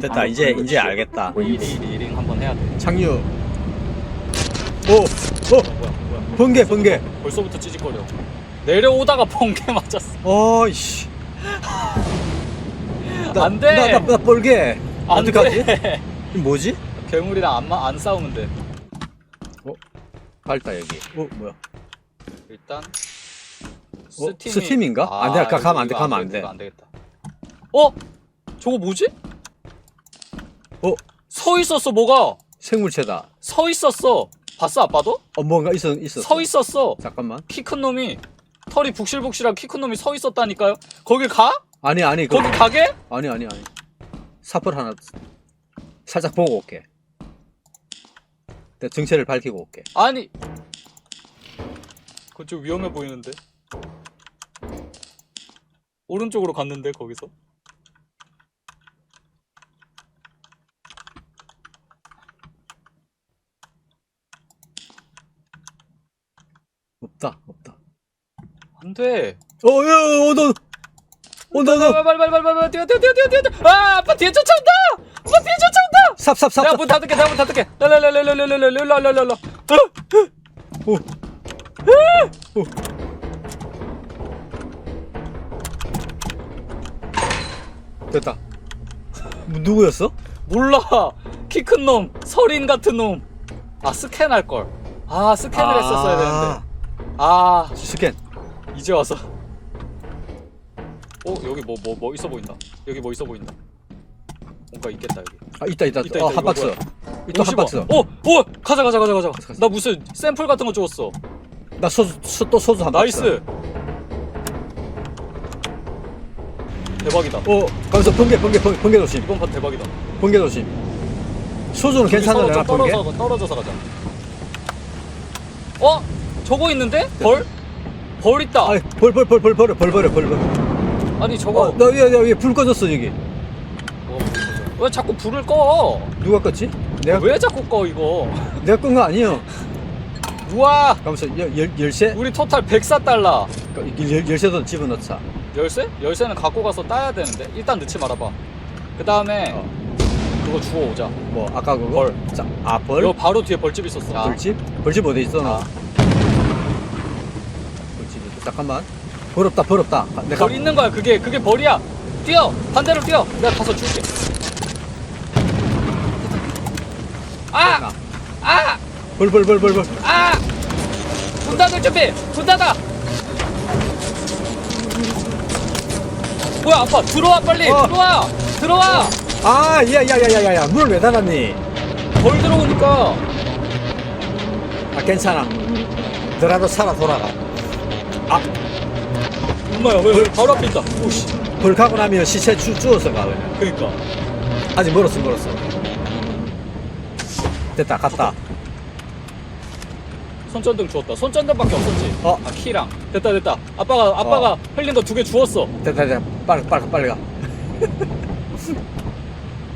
됐다 이제 이제 알겠다 where you 리링 리링 한번 해야 돼. 착륙 오! 오! 뭐야 뭐야. 번개 번개 벌써부터 찌직거려. 내려오다가 번개 맞았어. 어이씨 나- 안 돼. 나, 나, 나 뻘개 안 어떡하지? 돼. 이거 뭐지? 괴물이랑 안, 마- 안 싸우면 돼. 밝다 여기 어 뭐야 일단 어? 스팀인가? 안 돼, 이거- 가면 안 돼, 이거 가면 안 돼. 이거 안 되겠다. 어? 저거 뭐지? 어? 서 있었어 뭐가? 생물체다 서 있었어. 봤어 아빠도? 어 뭔가 있어 있어 서 있었어. 잠깐만 키 큰 놈이 털이 북실북실한 키 큰 놈이 서 있었다니까요. 거길 가? 아니 아니 그 거기 가게? 아니 아니 아니 사플 하나 살짝 보고 올게 내 정체를 밝히고 올게 아니. 좀 위험해 보이는데. 오른쪽으로 갔는데 거기서. 없다 없다 안 돼. 어야 온다 온다 빨리 빨리 빨리 빨리 뛰어 뛰어 뛰어 뛰어 뛰어. 아 아빠 뒤에 쫓아온다. 아빠 뒤에 쫓아온다. 삽삽삽 내가 문 닫을게 내가 문 닫을게. 랄랄랄랄랄랄랄랄랄랄랄. 오. 오. 됐다 누구였어? 몰라. 키 큰 놈, 서린 같은 놈. 아 스캔할 걸. 아 스캔을 했었어야 되는데. 아 스캔 이제 와서. 어 여기 뭐 뭐 뭐 있어 보인다. 여기 뭐 있어 보인다. 뭔가 있겠다 여기. 아 있다 있다, 있다, 어, 있다, 한 이거 박스 뭐야? 한 50원. 박스 어, 어, 가자, 가자, 가자, 가자. 가자. 나 무슨 샘플 같은 거 주웠어. 나 소주 소, 또 소주 한 박스 나이스. 대박이다. 어 가면서 번개 번개 번개, 번개 조심 이번 판 대박이다. 번개 조심 소주는 좀 번개 떨어져, 떨어져서 가자. 어? 저거 있는데? 벌? 벌 있다. 아이 벌 벌 벌 벌 벌 벌 벌 벌 벌 아니 저거 어 나 위에 위에 불 꺼졌어 여기 어, 왜 자꾸 불을 꺼? 누가 껐지? 내가 왜 자꾸 꺼 이거? 내가 끈 거 아니에요 우와, 가면서 열, 열, 열쇠 우리 토탈 104달러. 열, 열쇠도 집어넣자 열쇠? 열쇠는 갖고 가서 따야 되는데 일단 넣지 말아봐. 그 다음에 어. 그거 주워 오자. 뭐 아까 그거 벌. 자, 아 벌? 여 바로 뒤에 벌집 있었어. 자, 벌집? 벌집 어디 있어 너? 자, 있어. 잠깐만 벌 없다 아, 내가 벌 있는 거야. 그게 그게 벌이야. 뛰어. 반대로 뛰어. 내가 가서 줄게. 아! 아! 벌벌벌벌벌 아! 문 닫을 준비! 문 닫아! 뭐야 아빠 들어와 빨리 어. 들어와 들어와 아 야야야야야야 문을 왜 닫았니? 벌 들어오니까 아 괜찮아 너라도 살아 돌아가 엄마야 왜, 왜 바로 앞에 있다. 오씨. 벌 가고 나면 시체 주, 주워서 가 그냥. 그니까. 아직 멀었어 멀었어. 됐다 갔다. 손전등 주웠다. 손전등밖에 없었지? 어. 아 키랑. 됐다 됐다. 아빠가 아빠가 흘린 거 두 개 주웠어. 됐다 됐다. 빨리 빨리 빨리 가.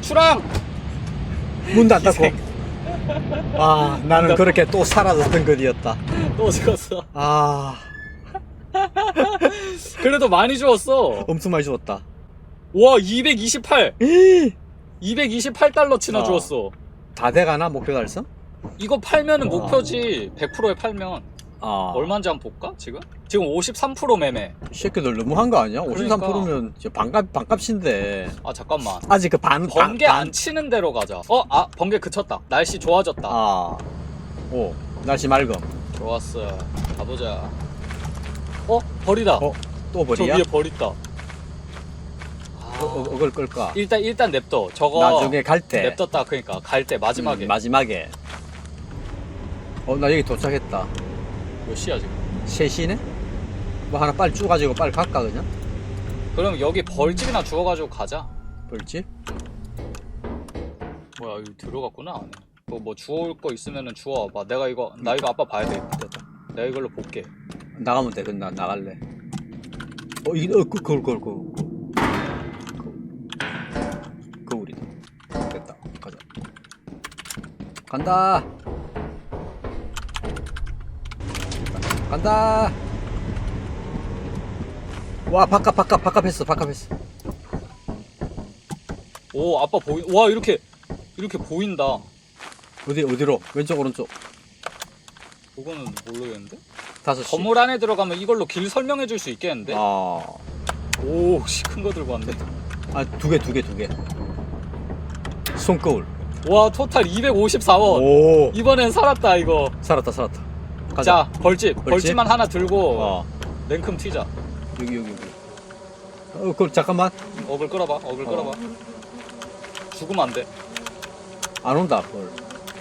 추랑 문도 안 닫고. 아 나는. 그렇게 또 사라졌던 것이었다. 또 죽었어. 아 그래도 많이 주웠어 엄청 많이 죽었다 와 228 이, 228달러 치나 어. 주웠어 다 돼가나 목표 달성? 이거 팔면은 와. 목표지 100%에 팔면 아 얼마인지 한번 볼까 지금? 지금 53% 매매 이 새끼들 너무한 거 아니야? 그러니까. 53%면 반값 반값인데 아 잠깐만 아직 그반 번개 안 치는 대로 가자 어? 아 번개 그쳤다 날씨 좋아졌다 아. 오, 날씨 맑음. 좋았어 가보자 어? 벌이다 어, 또저 벌이야? 위에 벌 있다 아, 어, 어, 어걸 끌까? 일단 일단 냅둬 저거 나중에 갈 때. 냅뒀다 그러니까 갈 때 마지막에 음, 마지막에. 어, 나 여기 도착했다. 몇 시야 지금 3시네? 뭐 하나 빨리 쪼가지고 빨리 갈까, 그냥? 그럼 여기 벌집이나 주워가지고 가자 벌집? 뭐야 여기 들어갔구나 안에 뭐, 뭐 주워올 거 있으면은 주워와봐 내가 이거 나 이거 아빠 봐야 돼. 내가 이걸로 볼게 나가면 돼, 그럼 나 나갈래. 어, 이게, 어, 그, 그, 그, 그, 그. 그 우리다. 됐다. 가자. 간다. 간다. 와, 바깥, 바깥, 바깥 했어, 바깥 했어. 오 아빠 보이 와 이렇게 이렇게 보인다 어디 어디로? 왼쪽 오른쪽. 그거는 모르겠는데 다섯 시. 건물 안에 들어가면 이걸로 길 설명해 줄 수 있겠는데 아. 오 씨 큰 거 들고 왔네 아, 두 개, 두 개, 두 개. 손거울. 와 토탈 254원 오. 이번엔 살았다 이거 살았다, 살았다. 가자. 자 벌집 벌집? 벌집 만 하나 들고 어. 랭큼 튀자 여기, 여기, 여기. 어, 그 잠깐만. 어글 끌어봐 어글 어. 끌어봐 죽으면 안 돼 안 온다. 뭘.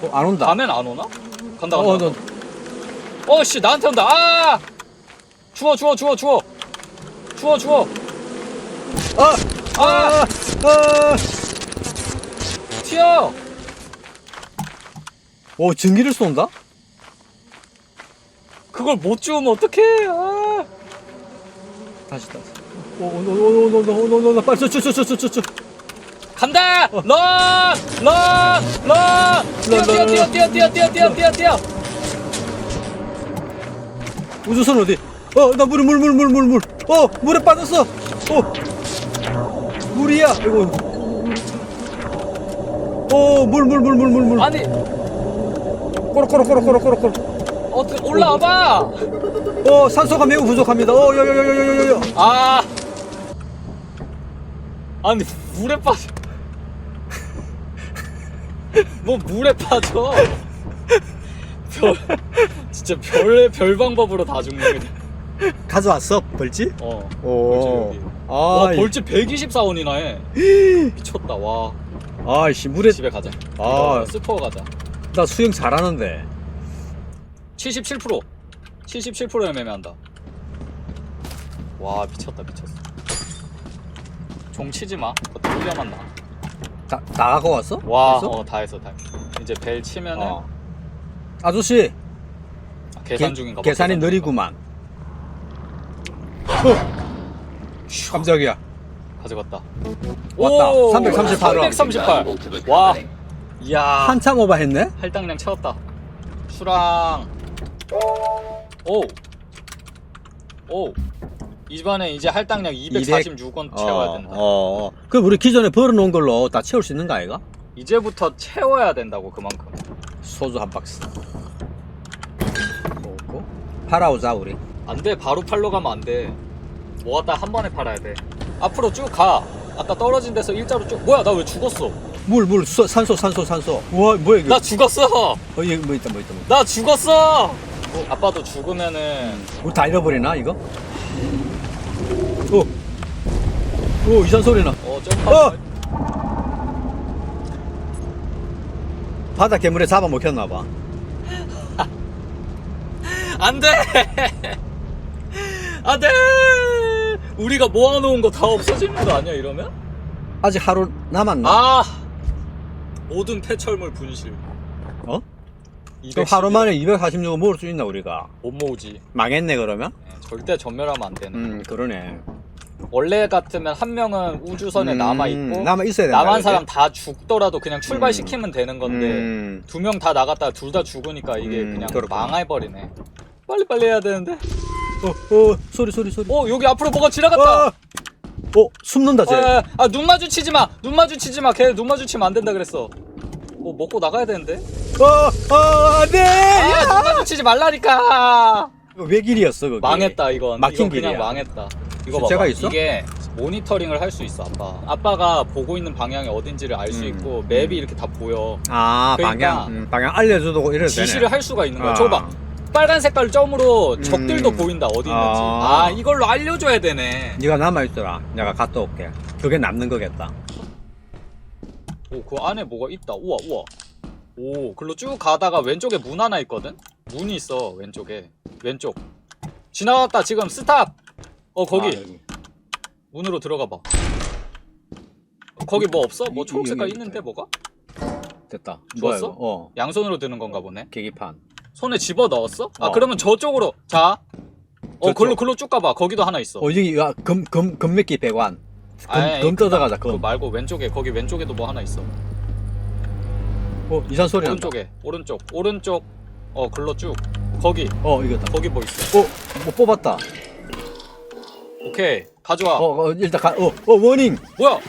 어, 안 온다. 밤엔 안 오나? 간다 어, 간다 너, 어씨 나한테 온다 아 주워 주워 주워 주워 주워 주워 아! 아 아! 아! 튀어 오, 전기를 쏜다? 그걸 못 주우면 어떡해 아 다시, 다시. 오, 오, 오, 오, 오, 오, 오, 오, 오, 오, 빨리, 저. 간다 어. 런런 런 뛰어 뛰어 뛰어 뛰어 뛰어 뛰어 뛰어 뛰어 뛰어 우주선 어디? 어, 나 물, 물, 물, 물, 물, 물. 어, 물에 빠졌어. 어, 물이야. 이거. 어, 물, 물, 물, 물, 물, 물. 아니 꼬락꼬락꼬락꼬락꼬락. 어떻게 올라와봐 어, 산소가 매우 부족합니다. 어, 여, 여, 여, 여, 여, 여, 여. 아 아니 물에 빠져 뭐 물에 빠져 별 진짜 별의 별 방법으로 다 죽는 그냥 가져왔어, 벌집? 어 오. 벌집 여기. 아, 와 벌집 124원이나 해 미쳤다 와 아이씨, 물에. 집에 가자 아. 이거 스토어 가자 나 수영 잘하는데. 77% 77%에 매매한다 와 미쳤다 미쳤어 종 치지 마 그것도 훌륭한 나 다, 나가고 왔어? 와, 벌써? 어, 다 했어, 다 했어. 이제 벨 치면은 어. 아저씨, 아, 계산 계- 중인가 봐. 계산이 계산 느리구만. 어. 깜짝이야. 가져갔다. 왔다. 오, 338 원. 338. 와, 이야, 한참 오버했네? 할당량 채웠다. 수랑. 오, 오. 이번에 이제 할당량 246원 채워야 된다. 어, 어. 그럼 우리 기존에 벌어놓은 걸로 다 채울 수 있는 거 아이가? 이제부터 채워야 된다고 그만큼. 소주 한 박스. 팔아오자 우리. 안 돼, 바로 팔러 가면 안 돼. 모았다 한 번에 팔아야 돼. 앞으로 쭉 가. 아까 떨어진 데서 일자로 쭉. 뭐야, 나 왜 죽었어? 물, 물, 수, 산소, 산소, 산소. 우와, 뭐야 이거? 나 죽었어. 어, 이거 뭐 있다, 뭐 있다, 뭐 있다. 나 죽었어. 아빠도 죽으면은 우리 다 잃어버리나 이거? 오, 오 이상 소리 나. 어 점프. 어! 바다 괴물에 잡아 먹혔나 봐. 안돼. 안돼. 우리가 모아놓은 거 다 없어지는 거 아니야 이러면? 아직 하루 남았나? 아 모든 폐철물 분실. 어? 210 그럼 하루 만에 246원 먹을 수 있나 우리가? 못 모으지. 망했네 그러면? 네, 절대 전멸하면 안 되는. 음 그러네. 원래 같으면 한 명은 우주선에 음, 남아 있고 남아 있어야 된다. 그지? 사람 다 죽더라도 그냥 출발시키면 되는 건데 음, 두 명 다 나갔다 둘다 죽으니까 이게 음, 그냥 그렇구나. 망해버리네. 빨리 빨리 해야 되는데. 어, 어, 소리 소리 소리. 어 여기 앞으로 뭐가 지나갔다. 어, 어 숨는다 쟤. 아, 아, 눈 마주치지 마. 눈 마주치지 마. 걔 눈 마주치면 안 된다 그랬어. 뭐 먹고 나가야 되는데. 어, 어, 안돼. 아, 눈 마주치지 말라니까. 이거 외길이었어 그게. 망했다 이건. 막힌 이건 그냥 길이야. 망했다. 이거 봐봐. 제가 있어? 이게 모니터링을 할 수 있어 아빠. 아빠가 보고 있는 방향이 어딘지를 알 수 음, 있고 음. 맵이 이렇게 다 보여. 아 그러니까 방향, 음, 방향 알려줘도 이래도 지시를. 할 수가 있는 거야. 아. 저거 봐. 빨간 색깔 점으로 음. 적들도 보인다 어디 있는지. 아. 아 이걸로 알려줘야 되네. 네가 남아 있더라. 내가 갔다 올게. 그게 남는 거겠다. 오, 그 안에 뭐가 있다. 우와, 우와. 오, 글로 쭉 가다가 왼쪽에 문 하나 있거든? 문이 있어, 왼쪽에. 왼쪽. 지나갔다, 지금 스탑! 어, 거기. 아, 여기. 문으로 들어가 봐. 어, 거기 뭐 없어? 뭐 이- 초록 색깔 여기 있는데, 뭐가? 됐다. 뭐야, 이거? 어, 양손으로 드는 건가 보네. 계기판. 손에 집어 넣었어? 아, 어. 그러면 저쪽으로. 자. 어, 저쪽. 글로, 글로 쭉 가봐. 거기도 하나 있어. 어, 여기 야, 금, 금, 금맥기 100원. 금, 아이, 금 뜯어가자, 그거 금. 말고 왼쪽에, 거기 왼쪽에도 뭐 하나 있어. 어, 이상 소리 난다. 오른쪽에, 오른쪽, 오른쪽. 어, 글로 쭉. 거기, 어, 이거다. 거기 뭐 있어. 어, 뭐 뽑았다. 오케이. 가져와. 어, 어 일단 가, 어, 어, 워닝. 뭐야?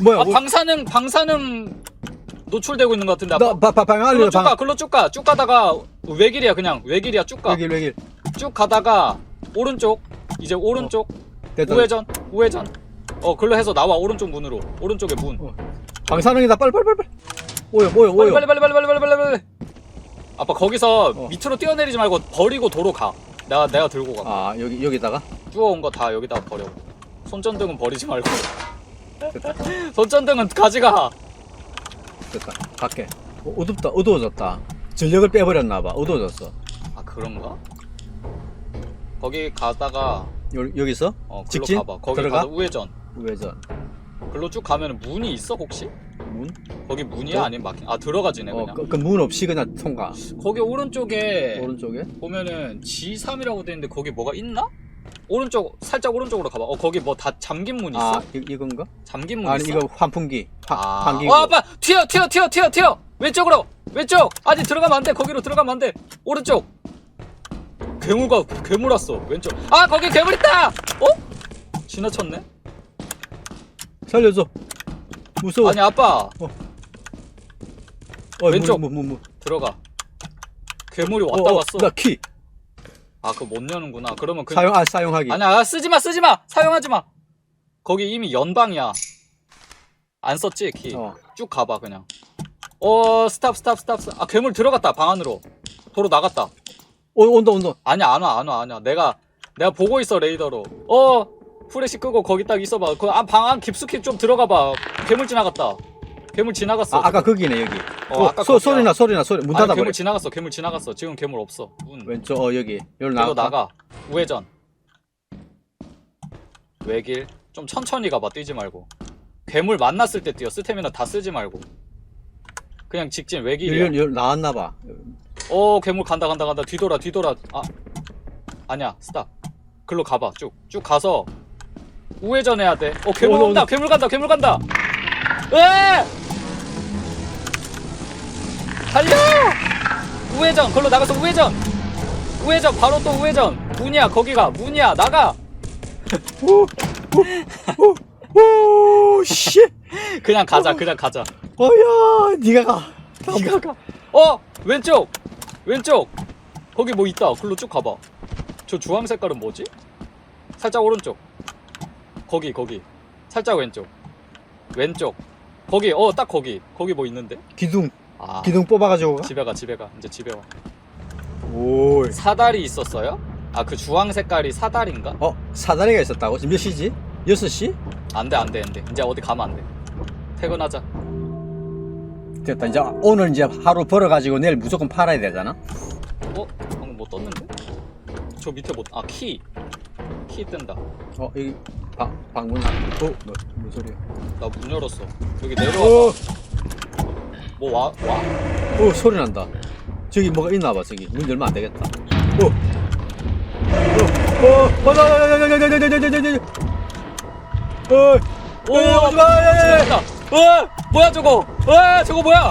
뭐야 아 뭐, 방사능 방사능 노출되고 있는 것 같은데 아빠? 나 바, 바, 방금 알려 글로 쭉 가, 방 글로 쭉 가, 쭉 가다가 외길이야 그냥. 외길이야 쭉 가, 외길 외길. 쭉 가다가 오른쪽 이제 오른쪽 됐다. 우회전 우회전. 어 글로 해서 나와 오른쪽 문으로. 오른쪽에 문. 어. 방사능이다. 빨리 빨리 빨리 빨리. 오요 오요 빨리 오요 빨리 빨리 빨리 빨리 빨리 빨리 빨리. 아빠 거기서 어. 밑으로 뛰어내리지 말고 버리고 도로 가. 내가 내가 들고 가. 아 여기 여기다가? 주워온 거 다 여기다 버려. 손전등은 버리지 말고. 손전등은 가져가 됐다 갈게 어, 어둡다 어두워졌다 전력을 빼버렸나봐 어두워졌어 아 그런가 거기 가다가 여, 여기서 어 글로 직진? 가봐 거기 들어가? 가서 우회전 우회전 글로 쭉 가면 문이 있어 혹시 문? 거기 문이야 어? 아니면 막힌 아 들어가지네 어, 그냥 그, 그 문 없이 그냥 통과 거기 오른쪽에 오른쪽에 보면은 G3이라고 돼 있는데 거기 뭐가 있나? 오른쪽 살짝 오른쪽으로 가봐. 어 거기 뭐 다 잠긴 문 있어? 아 이, 이건가? 잠긴 문 아니 있어? 이거 환풍기 화, 아, 환기 어 아빠 튀어 튀어 튀어 튀어 튀어. 왼쪽으로. 왼쪽. 아직 들어가면 안돼. 거기로 들어가면 안돼. 오른쪽. 괴물가 괴물 왔어. 왼쪽. 아 거기 괴물 있다! 어? 지나쳤네? 살려줘. 무서워. 아니 아빠. 어, 왼쪽. 문, 문, 문, 문. 들어가. 괴물이 어, 왔다 어, 갔어. 나 키. 아 그거 못 여는구나. 그러면 그 사용 아 사용하기. 아니야 쓰지마 쓰지마. 사용하지마. 거기 이미 연방이야 안 썼지? 키. 쭉 어. 가봐 그냥. 어 스탑 스탑 스탑 스탑. 아 괴물 들어갔다 방 안으로. 도로 나갔다. 어, 온다 온다. 아니야 안 와 안 와 아니야 내가 내가 보고 있어 레이더로. 어 후레쉬 끄고 거기 딱 있어봐. 그방안 깊숙이 좀 들어가봐. 괴물 지나갔다. 괴물 지나갔어. 아, 아까 거기네 여기. 어, 어, 아까 소, 거기야. 소리나 소리나 소리. 문 닫아 버려. 괴물 지나갔어 괴물 지나갔어. 지금 괴물 없어. 문. 왼쪽 어 여기. 여기 나가 나가. 우회전. 외길. 좀 천천히 가봐 뛰지 말고 괴물 만났을 때 뛰어. 스태미나 다 쓰지 말고. 그냥 직진 외길이야. 여기 여기 나왔나봐. 어 괴물 간다 간다 간다. 뒤돌아 뒤돌아. 아 아니야. 스탑. 글로 가봐. 쭉. 쭉 가서 우회전 해야 돼어 괴물 어, 어, 온다. 어. 괴물 간다 괴물 간다. 에! 달려! 우회전. 글로 나가서 우회전. 우회전. 바로 또 우회전. 문이야 거기가. 문이야 나가. 오 씨. 그냥 가자 그냥 가자. 어야 니가 가. 니가 가. 어 왼쪽 왼쪽. 거기 뭐 있다. 글로 쭉 가봐. 저 주황 색깔은 뭐지? 살짝 오른쪽. 거기 거기. 살짝 왼쪽. 왼쪽. 거기 어 딱 거기. 거기 뭐 있는데? 기둥. 아. 기둥 뽑아가지고 가? 집에 가 집에 가. 이제 집에 와. 오이. 사다리 있었어요? 아 그 주황 색깔이 사다리인가? 어 사다리가 있었다고? 지금 몇 시지 6시 안 돼 안 돼 안 돼 이제 어디 가면 안 돼 퇴근하자 됐다 이제 오늘 이제 하루 벌어가지고 내일 무조건 팔아야 되잖아 어 방금 뭐 떴는데 저 밑에 뭐 아 키 키 뜬다 어 여기 방 방문 어 뭐, 무슨 소리야 나 문 열었어. 여기 오, 내려와봐. 뭐 와? 와? 오 소리 난다 저기 뭐가 있나 봐 저기 문 열면 안 되겠다 오 어, 어, 야, 야, 야, 야. 어, 오, 야, 오지 마, 야, 야, 야. 지나간다. 어, 뭐야 저거? 어, 저거 뭐야?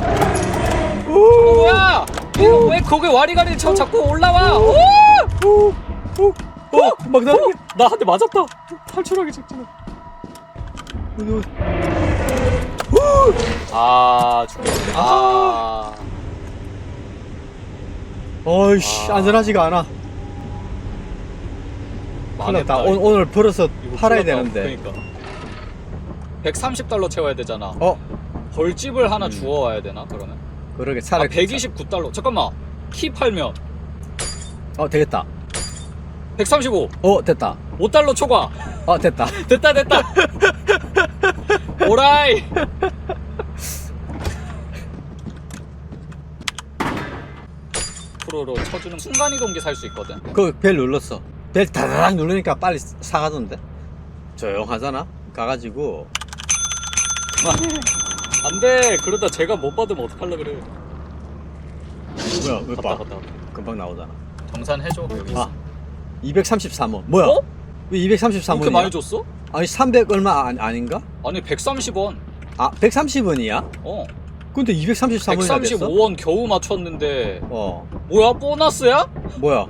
저거 오, 뭐야? 이거 왜 거기 와리가리 저 자꾸 올라와? 오! 오, 오, 어, 막 나, 나한 대 맞았다. 탈출하기 직전에. 아, 죽겠네. 아, 어이씨, 아. 안전하지가 않아. 큰일 났다. 오, 오늘 벌어서 팔아야. 되는데. 그러니까. 130달러 채워야 되잖아. 어, 벌집을 하나 음. 주워 와야 되나 그러면? 그러게 아, 차라리. 129달러. 잠깐만. 키 팔면 어, 되겠다. 135. 어, 됐다. 5달러 초과. 어, 됐다. 됐다 됐다. 오라이. 프로로 쳐주는 순간 이동기 살 수 있거든. 그 벨 눌렀어. 벨 다다닥 누르니까 빨리 사가던데. 조용하잖아. 가가지고 안돼. 그러다 제가 못 받으면 어떡할라 그래. 뭐야 왜 갔다 봐? 갔다. 금방 나오잖아. 정산 해줘 여기. 아, 233원. 뭐야? 어? 왜 233원이야? 그렇게 많이 줬어? 아니 300 얼마 아, 아닌가? 아니 130원. 아 130원이야? 어. 근데 233원이나 됐어? 135원 겨우 맞췄는데 어 뭐야 보너스야? 뭐야?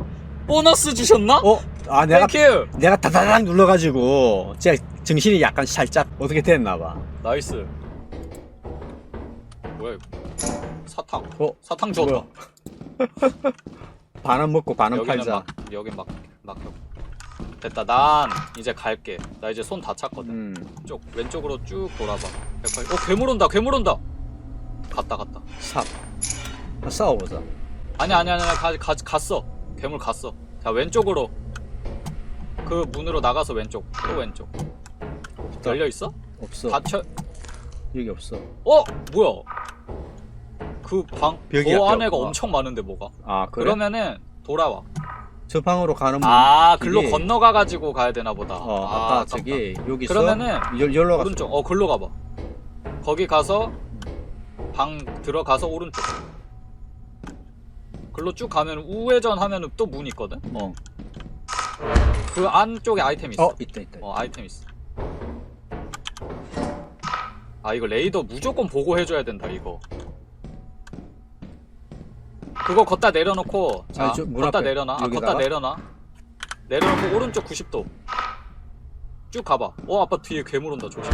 보너스 주셨나? 어? 아 내가 땡큐. 내가 다다닥 눌러가지고 제가 정신이 약간 살짝 어떻게 됐나 봐. 나이스. 뭐야 이거? 사탕. 어? 사탕 주었다. 뭐야? 반은 먹고 반은 여기는 팔자. 막 여긴 막 막혀. 됐다. 난 이제 갈게. 나 이제 손다 찼거든. 음. 쪽 왼쪽으로 쭉 돌아봐. 180. 어 괴물 온다. 괴물 온다. 갔다 갔다. 삽. 아, 싸워보자. 아니 아니 아니 가, 가, 갔어. 괴물 갔어. 자 왼쪽으로. 그 문으로 나가서 왼쪽. 또 왼쪽. 열려 있어? 없어. 닫혀. 여기 없어. 어 뭐야? 그 방. 벽이야, 그 벽. 안에가 어. 엄청 많은데 뭐가? 아 그래? 그러면은 돌아와. 저 방으로 가는 문. 아 글로 이게- 건너가 가지고 가야 되나 보다. 어, 아, 아까. 저기 여기서 그러면은 열, 열로 갔어. 오른쪽. 어 글로 가봐. 거기 가서 방 들어가서 오른쪽. 글로 쭉 가면 우회전 하면은 또 문 있거든. 어. 그 안쪽에 아이템 있어. 어, 있다 있다. 어 아이템 있어. 아 이거 레이더 무조건 보고 해줘야 된다 이거. 그거 걷다 내려놓고 자 아니, 저 문 걷다 앞에 내려놔. 아, 여기다가? 걷다 내려놔. 내려놓고 오른쪽 90도. 쭉 가봐. 어 아빠 뒤에 괴물 온다 조심.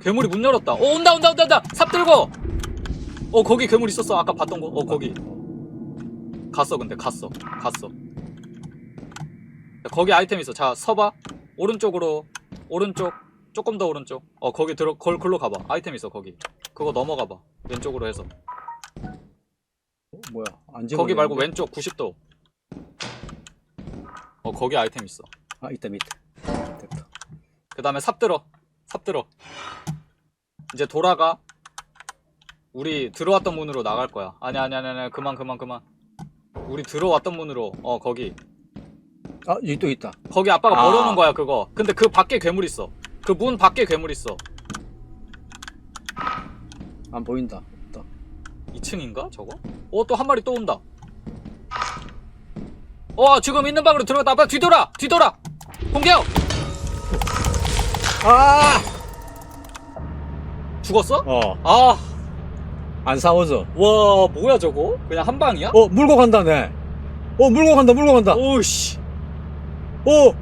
괴물이 문 열었다. 어 온다 온다 온다 온다. 삽 들고. 어 거기 괴물 있었어. 아까 봤던 거. 어 거기. 갔어 근데 갔어. 갔어. 거기 아이템 있어. 자 서봐. 오른쪽으로 오른쪽 조금 더 오른쪽. 어 거기 들어 걸 글로 가봐. 아이템 있어 거기. 그거 넘어가봐. 왼쪽으로 해서. 어, 뭐야? 안 거기 말고? 왼쪽 90도. 어 거기 아이템 있어. 아, 있다 밑에. 됐다. 그 다음에 삽 들어. 삽 들어. 이제 돌아가. 우리 들어왔던 문으로 나갈 거야. 아니 아니 아니 아니 그만 그만 그만. 우리 들어왔던 문으로 어 거기 아, 여기 또 있다. 거기 아빠가 아. 버려놓은 거야 그거. 근데 그 밖에 괴물 있어. 그 문 밖에 괴물 있어. 안 보인다. 없다. 2층인가 저거? 어 또 한 마리 또 온다. 어 지금 있는 방으로 들어갔다. 아빠 뒤돌아 뒤돌아. 공격. 아! 죽었어? 어, 아. 안 싸워져. 와 뭐야 저거? 그냥 한 방이야? 어, 물고 간다네. 어, 물고 간다. 물고 간다. 오씨. 오!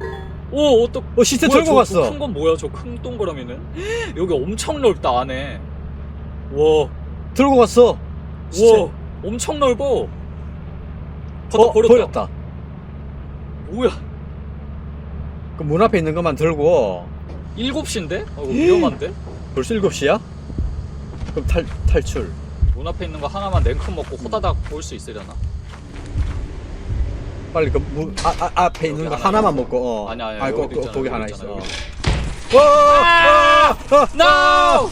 오 어떡? 어, 시체 뭐야, 저- 저 갔어. 큰 건 뭐야? 저 큰 동그라미는? 여기 엄청 넓다 안에. 와, 들고 갔어. 시체. 와, 엄청 넓어. 걷다 어, 버렸다. 버렸다. 뭐야? 그 문 앞에 있는 것만 들고 7시인데? 어, 이거 위험한데? 벌써 7시야? 그럼 탈, 탈출. 문 앞에 있는 거 하나만 냉큼 먹고 호다닥 볼 수 있으려나? 빨리 그 문, 아, 아, 앞에 있는 거 하나 하나만 먹고, 어. 아니, 아니, 아, 거, 거, 있잖아, 거기 하나 있어. 와! No!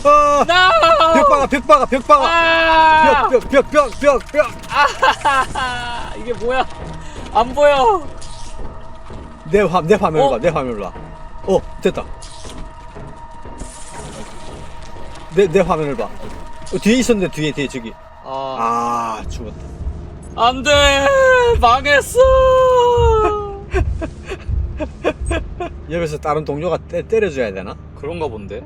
아! 나! 벽 박아, 벽 박아, 벽 박아! 아! 벽, 벽, 벽, 벽, 벽, 벽! 아! 이게 뭐야? 안 보여. 내 화, 내 화면을 어? 봐, 내 화면을 봐. 어, 됐다. 내, 내 화면을 봐. 어, 뒤에 있었는데, 뒤에, 뒤에, 저기. 아, 아, 죽었다. 안 돼! 망했어! 옆에서 다른 동료가 때, 때려줘야 되나? 그런가 본데?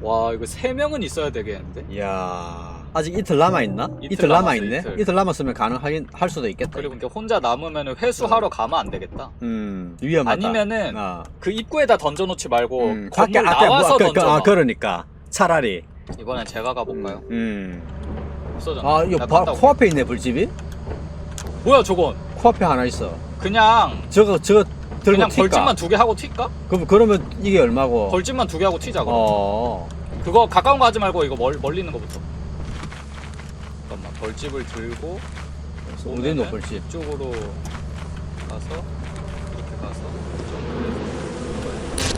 와, 이거 세 명은 있어야 되겠는데? 이야. 아직 이틀 남아있나? 이틀 이틀, 남아있네? 이틀. 이틀. 남았으면 가능하긴, 할 수도 있겠다. 그리고 이렇게 혼자 남으면 회수하러 가면 안 되겠다. 음, 위험하다. 아니면은 아, 그 입구에다 던져놓지 말고 음, 건물 나와서 뭐, 그, 그, 던져놔. 아, 그러니까. 차라리. 이번엔 제가 가볼까요? 음. 없어졌네. 아, 이거 나 바. 코앞에 있네, 불집이? 뭐야 저건? 코앞에 하나 있어. 그냥 저거, 저거 들고 그냥 튈까? 벌집만 두 개 하고 튈까? 그럼, 그러면 이게 얼마고? 벌집만 두 개 하고 튀자 그럼. 어. 그거 가까운 거 하지 말고 이거 멀, 멀리 있는 거부터. 잠깐만 벌집을 들고 어디 있노, 오면은 벌집? 이쪽으로 가서 이렇게 가서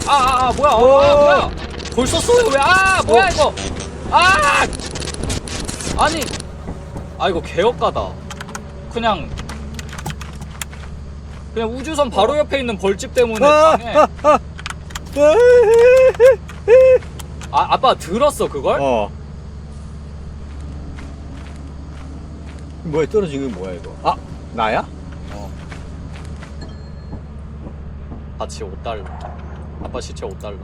아아 아, 뭐야 아, 아, 뭐야 벌써 쏘요 왜아 뭐야 어. 이거 아 아니 아 이거 개업가다 그냥 그냥 우주선 바로 옆에 있는 벌집 때문에 아, 당해 아, 아. 아 아빠 들었어 그걸 어. 뭐야, 떨어진 게 뭐야, 이거? 아, 나야? 같이 5달러 아빠 시체 5달러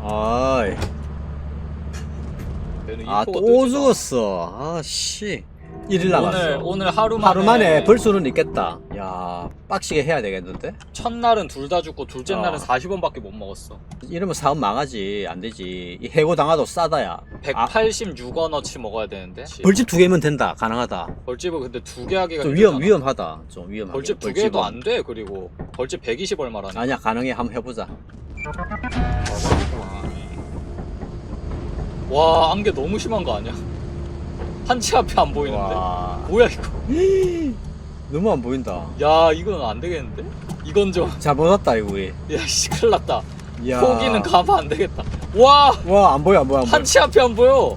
아이. 아, 또 죽었어. 아, 씨. 1일 남았어. 오늘 오늘 하루 만에 하루 만에 벌 수는 있겠다. 야. 야 빡시게 해야 되겠는데? 첫날은 둘 다 죽고 둘째 어. 날은 40원밖에 못 먹었어. 이러면 사업 망하지 안 되지 이 해고 당하도 싸다야 아, 186원어치 먹어야 되는데. 벌집 두 개면 된다 가능하다 벌집은 근데 두 개 하기가 좀 위험 힘들잖아. 위험하다 좀 위험하게 벌집 두. 개도 안 돼. 그리고 벌집 120 얼마라니. 아니야 가능해 한번 해 보자 와 안개 너무 심한 거 아니야? 한치 앞에 안 보이는데? 와 뭐야 이거? 너무 안 보인다 야 이건 안 되겠는데? 이건 좀 왔다 이거 우리 야씨 큰일 났다. 야. 포기는 가면 안 되겠다. 와 와 안 보여 안 보여 안 보여 한치 앞에 안 보여.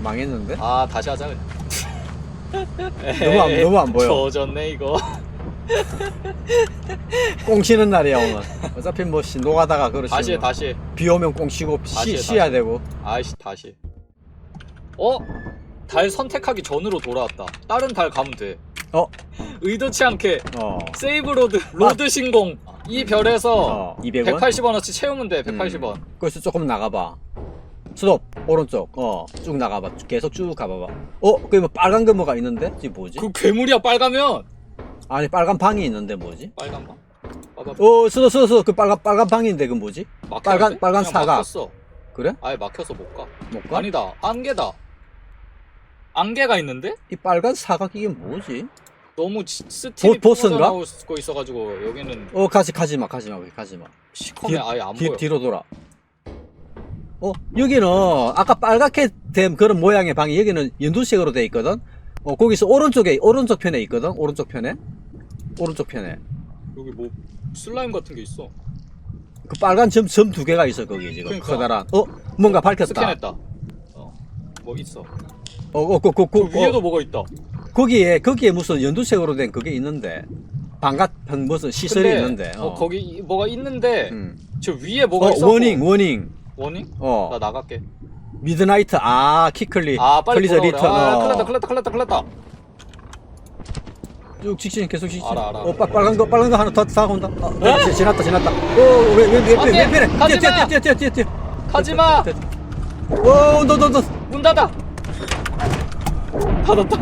망했는데? 아 다시 하자 그냥. 너무 안- 너무 안 보여. 젖었네 이거. 꽁 쉬는 날이야 오늘 어차피 뭐 씨, 노가다가 그렇지 다시 해 뭐. 다시. 해. 비 오면 꽁 쉬고 다시 해, 쉬, 쉬어야 다시. 되고 아이씨 다시. 어? 달 선택하기 전으로 돌아왔다. 다른 달 가면 돼. 어? 의도치 않게 어 세이브 로드 로드 신공 이 별에서 어, 200원? 180원어치 채우면 돼 180원 거기서 조금 나가봐 스톱 오른쪽 어 쭉 나가봐 계속 쭉 가봐봐 어? 그게 뭐 빨간 거 뭐가 있는데? 이게 뭐지? 그 괴물이야 빨가면 아니 빨간 방이 있는데 뭐지? 빨간 거? 봐봐 어 쓰어 쓰어 쓰어 그 빨간 빨간 방인데 그 뭐지? 막혔는데? 빨간- 빨간 그냥 사각. 막혔어 그래? 아예 막혀서 못 가 못 가? 아니다 안개다 안개가 있는데? 이 빨간 사각 이게 뭐지? 너무 지- 스팀이 보- 보스인가? 나오고 있어가지고 여기는 어 가지 가지마 가지마 거기 가지마 시커매 아예 안 뒤, 보여 뒤로 돌아 어 여기는 아까 빨갛게 된 그런 모양의 방이 여기는 연두색으로 돼 있거든 어 거기서 오른쪽에 오른쪽 편에 있거든 오른쪽 편에 오른쪽 편에. 여기 뭐 슬라임 같은 게 있어. 그 빨간 점 점 두 개가 있어 거기 지금. 그러니까. 커다란. 어? 뭔가 밝혔다. 스캔했다. 어 뭐 있어? 어어그 그, 그 그, 위에도 어, 뭐가 있다. 거기에 거기에 무슨 연두색으로 된 그게 있는데. 방각 무슨 시설이 근데, 있는데. 어, 거기 이- 뭐가 있는데 음. 저 위에 뭐가 어 있어? 워닝 워닝. 워닝? 어. 나 나갈게. 미드나이트. 아 키클리 아 빨리 돌아오래 리턴. 아 어. 큰일 났다 큰일 났다 큰일 났다 큰일 났다 쭉 직진 계속 직진. 알아, 알아. 어 빨, 빨간 거 빨간 거 하나 더 다가온다. 어, 어, 지났다 지났다. 오왜왜왜 안 돼! 왼편에 가지 뛰어 마! 뛰어 뛰어 뛰어 뛰어. 가지마 오너너너 문 닫아 닫았다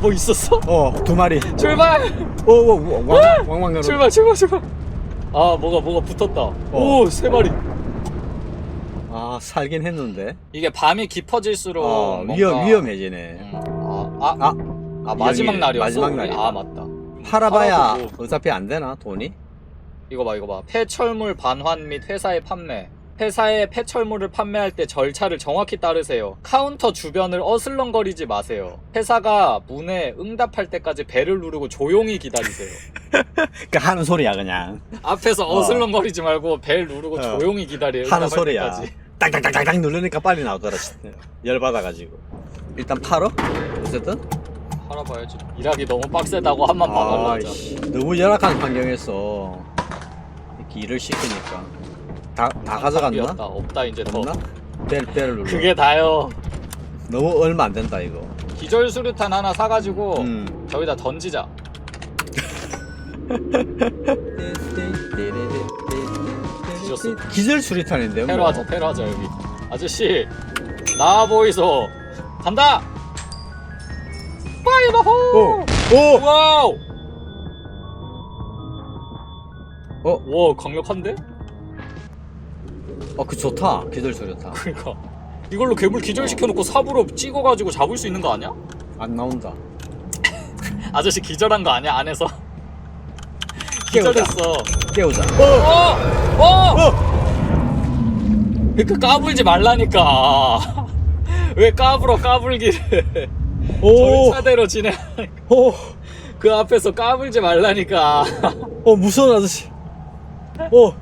뭐 있었어? 어두 마리. 출발 오왕왕왕 출발 출발 출발 아 뭐가 뭐가 붙었다 어. 오세 마리 아 살긴 했는데. 이게 밤이 깊어질수록 어 뭔가- 위험 위험해지네. 음, 아, 아, 아 아 마지막 날이었어 마지막? 날이다. 아 맞다 팔아봐야 팔아보고. 어차피 안 되나 돈이? 이거 봐 이거 봐 폐철물 반환 및 회사의 판매 회사에 폐철물을 판매할 때 절차를 정확히 따르세요. 카운터 주변을 어슬렁거리지 마세요. 회사가 문에 응답할 때까지 벨을 누르고 조용히 기다리세요. 그 하는 소리야 그냥. 앞에서 어. 어슬렁거리지 말고 벨 누르고 어. 조용히 기다려요. 하는 소리야. 딱딱딱딱딱 누르니까 빨리 나오더라. 열 받아가지고. 일단 팔어. 어쨌든. 알아봐야지. 일하기 너무 빡세다고 한번 봐달라 하자. 아이씨, 너무 열악한 환경에서 이렇게 일을 시키니까 다, 다 가져갔나? 답이었다. 없다 이제 더. 없나? 벨, 벨을 눌러 그게 다요. 너무 얼마 안 된다 이거 기절 수류탄 하나 사가지고 음. 저기다 던지자. 뒤졌어. 기절 수리탄인데 뭐. 테러하자 테러하자 여기. 아저씨 나와 보이소. 간다. 파이버호. 오! 오! 와우. 어? 와 강력한데? 어, 그 좋다 기절 수리탄 그러니까 이걸로 괴물 기절시켜놓고 삽으로 찍어가지고 잡을 수 있는 거 아니야? 안 나온다 아저씨 기절한 거 아니야 안에서? 깨우자. 기절했어. 깨우자 어! 어! 어! 그러니까 까불지 말라니까. 왜 까불어 까불기를. 오! 절차대로 진행. 오! 그 앞에서 까불지 말라니까. 어 무서운 아저씨 오!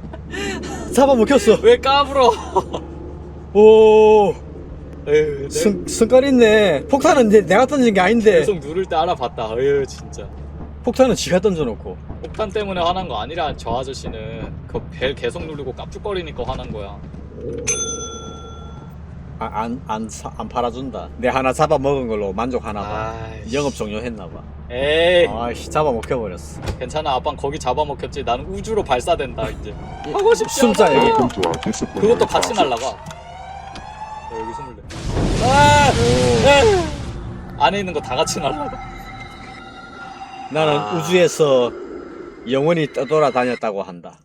잡아먹혔어 왜 까불어? 오! 에휴, 내- 승, 승깔 있네 폭탄은 내, 내가 던진 게 아닌데 계속 누를 때 알아봤다. 어휴 진짜. 폭탄은 지가 던져놓고 폭탄 때문에 화난 거 아니라 저 아저씨는 그 벨 계속 누르고 깝죽거리니까 화난 거야. 아, 안, 안, 사- 안 팔아준다 내 하나 잡아먹은 걸로 만족하나 봐 아이씨. 영업 종료했나 봐 에이 아이씨 잡아먹혀버렸어 괜찮아 아빠는 거기 잡아먹혔지. 나는 우주로 발사된다 이제. 하고 싶지 숨자 않아. 여기 Welcome to our discipline. 그것도 같이 날라가. 야, 여기 스물네. 아! 아! 안에 있는 거 다 같이 날라가. 나는 아. 우주에서 영원히 떠돌아 다녔다고 한다.